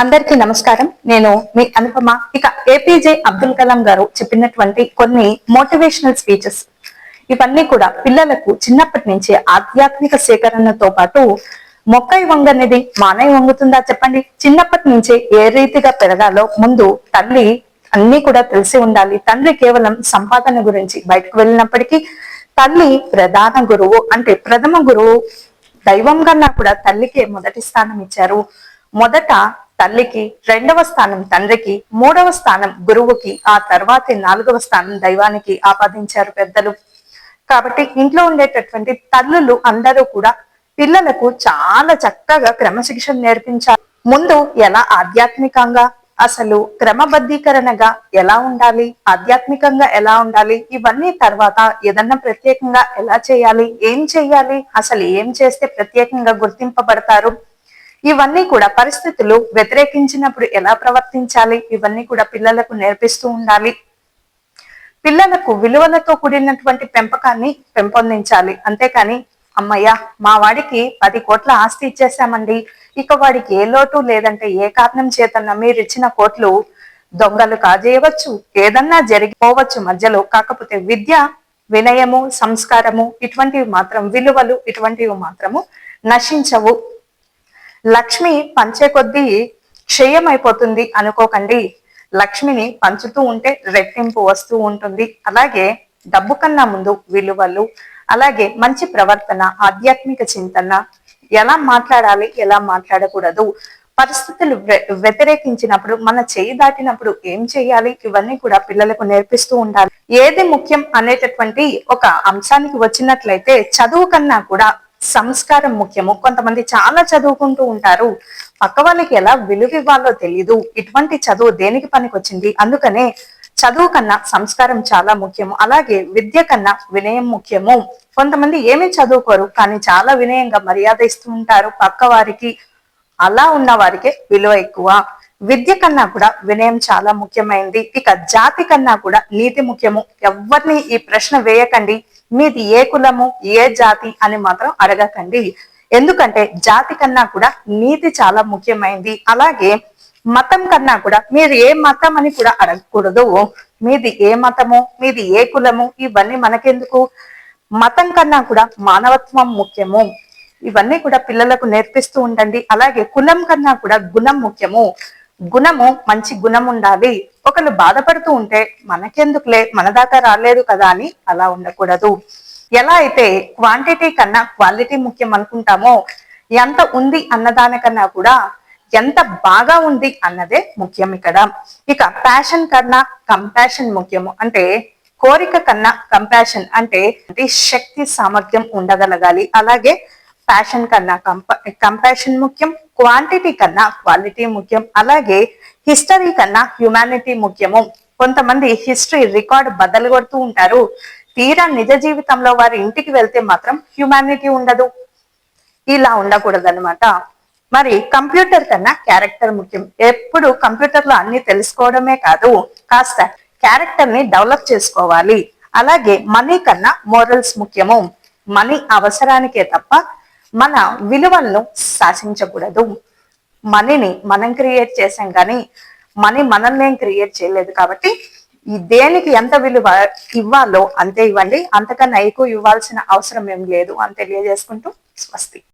అందరికీ నమస్కారం. నేను మీ అనుపమ. ఇక ఏపీజే అబ్దుల్ కలాం గారు చెప్పినటువంటి కొన్ని మోటివేషనల్ స్పీచెస్ ఇవన్నీ కూడా పిల్లలకు చిన్నప్పటి నుంచి ఆధ్యాత్మిక సేకరణతో పాటు మొక్కై వంగనేది మానై వంగుతుందా చెప్పండి? చిన్నప్పటి నుంచే ఏ రీతిగా పెరగాలో ముందు తల్లి అన్ని కూడా తెలిసి ఉండాలి. తండ్రి కేవలం సంపాదన గురించి బయటకు వెళ్ళినప్పటికీ తల్లి ప్రధాన గురువు అంటే ప్రథమ గురువు దైవం కన్నా కూడా తల్లికే మొదటి స్థానం ఇచ్చారు. మొదట తల్లికి రెండవ స్థానం తండ్రికి మూడవ స్థానం గురువుకి ఆ తర్వాతి నాలుగవ స్థానం దైవానికి ఆపాదించారు పెద్దలు. కాబట్టి ఇంట్లో ఉండేటటువంటి తల్లులు అందరూ కూడా పిల్లలకు చాలా చక్కగా క్రమశిక్షణ నేర్పించారు. ముందు ఎలా ఆధ్యాత్మికంగా అసలు క్రమబద్ధీకరణగా ఎలా ఉండాలి ఆధ్యాత్మికంగా ఎలా ఉండాలి ఇవన్నీ తర్వాత ఏదన్నా ప్రత్యేకంగా ఎలా చేయాలి ఏం చేయాలి అసలు ఏం చేస్తే ప్రత్యేకంగా గుర్తింపబడతారు ఇవన్నీ కూడా పరిస్థితులు వ్యతిరేకించినప్పుడు ఎలా ప్రవర్తించాలి? ఇవన్నీ కూడా పిల్లలకు నేర్పిస్తూ ఉండాలి. పిల్లలకు విలువలతో కూడినటువంటి పెంపకాన్ని పెంపొందించాలి. అంతేకాని అమ్మయ్య మా వాడికి పది కోట్ల ఆస్తి ఇచ్చేసామండి ఇక వాడికి ఏ లోటు లేదంటే ఏ కారణం చేతన్నా మీరు ఇచ్చిన కోట్లు దొంగలు కాజేయవచ్చు. ఏదన్నా జరిగిపోవచ్చు మధ్యలో. కాకపోతే విద్య వినయము సంస్కారము ఇటువంటివి మాత్రం విలువలు ఇటువంటివి మాత్రము నశించవు. లక్ష్మి పంచే కొద్దీ క్షయమైపోతుంది అనుకోకండి. లక్ష్మిని పంచుతూ ఉంటే రెట్టింపు వస్తూ ఉంటుంది. అలాగే డబ్బు కన్నా ముందు విలువలు అలాగే మంచి ప్రవర్తన ఆధ్యాత్మిక చింతన ఎలా మాట్లాడాలి ఎలా మాట్లాడకూడదు పరిస్థితులు వ్యతిరేకించినప్పుడు మన చేయి దాటినప్పుడు ఏం చేయాలి ఇవన్నీ కూడా పిల్లలకు నేర్పిస్తూ ఉండాలి. ఏది ముఖ్యం అనేటటువంటి ఒక అంశానికి వచ్చినట్లయితే చదువు కన్నా కూడా సంస్కారం ముఖ్యము. కొంతమంది చాలా చదువుకుంటూ ఉంటారు. పక్క వాళ్ళకి ఎలా విలువ ఇవ్వాలో తెలీదు. ఇటువంటి చదువు దేనికి పనికొచ్చింది? అందుకనే చదువు కన్నా సంస్కారం చాలా ముఖ్యము. అలాగే విద్య కన్నా వినయం ముఖ్యము. కొంతమంది ఏమీ చదువుకోరు కానీ చాలా వినయంగా మర్యాద ఇస్తూ ఉంటారు. పక్క వారికి అలా ఉన్న వారికే విలువ ఎక్కువ. విద్య కన్నా కూడా వినయం చాలా ముఖ్యమైనది ఇక జాతి కన్నా కూడా నీతి ముఖ్యము. ఎవరిని ఈ ప్రశ్న వేయకండి. మీది ఏ కులము ఏ జాతి అని మాత్రం అడగకండి. ఎందుకంటే జాతి కన్నా కూడా నీతి చాలా ముఖ్యమైనది అలాగే మతం కన్నా కూడా మీరు ఏ మతం అని కూడా అడగకూడదు. మీది ఏ మతము మీది ఏ కులము ఇవన్నీ మనకెందుకు? మతం కన్నా కూడా మానవత్వం ముఖ్యము. ఇవన్నీ కూడా పిల్లలకు నేర్పిస్తూ ఉండండి. అలాగే కులం కన్నా కూడా గుణం ముఖ్యము. గుణము మంచి గుణం ఉండాలి ఒకళ్ళు బాధపడుతూ ఉంటే మనకెందుకులే మన దాకా రాలేదు కదా అని అలా ఉండకూడదు. ఎలా అయితే క్వాంటిటీ కన్నా క్వాలిటీ ముఖ్యం అనుకుంటామో ఎంత ఉంది అన్నదానికన్నా కూడా ఎంత బాగా ఉంది అన్నదే ముఖ్యం ఇక్కడ. ఇక ప్యాషన్ కన్నా కంపాషన్ ముఖ్యము. అంటే కోరిక కన్నా కంపాషన్ అంటే శక్తి సామర్థ్యం ఉండగలగాలి. అలాగే ప్యాషన్ కన్నా కంప కంపాషన్ ముఖ్యం క్వాంటిటీ కన్నా క్వాలిటీ ముఖ్యం అలాగే హిస్టరీ కన్నా హ్యుమానిటీ ముఖ్యము. కొంతమంది హిస్టరీ రికార్డ్ బద్దలు కొడుతూ ఉంటారు. తీరా నిజ జీవితంలో వారి ఇంటికి వెళ్తే మాత్రం హ్యుమానిటీ ఉండదు. ఇలా ఉండకూడదనమాట మరి కంప్యూటర్ కన్నా క్యారెక్టర్ ముఖ్యం. ఎప్పుడు కంప్యూటర్లో అన్ని తెలుసుకోవడమే కాదు కాస్త క్యారెక్టర్ని డెవలప్ చేసుకోవాలి. అలాగే మనీ కన్నా మోరల్స్ ముఖ్యము. మనీ అవసరానికే తప్ప మన విలువలను శాసించకూడదు. మనీని మనం క్రియేట్ చేసాం కానీ మనీ మనల్ని ఏం క్రియేట్ చేయలేదు కాబట్టి ఈ దేనికి ఎంత విలువ ఇవ్వాలో అంతే ఇవ్వండి. అంతకన్నా ఎక్కువ ఇవ్వాల్సిన అవసరం ఏం లేదు అని తెలియజేసుకుంటూ స్వస్తి.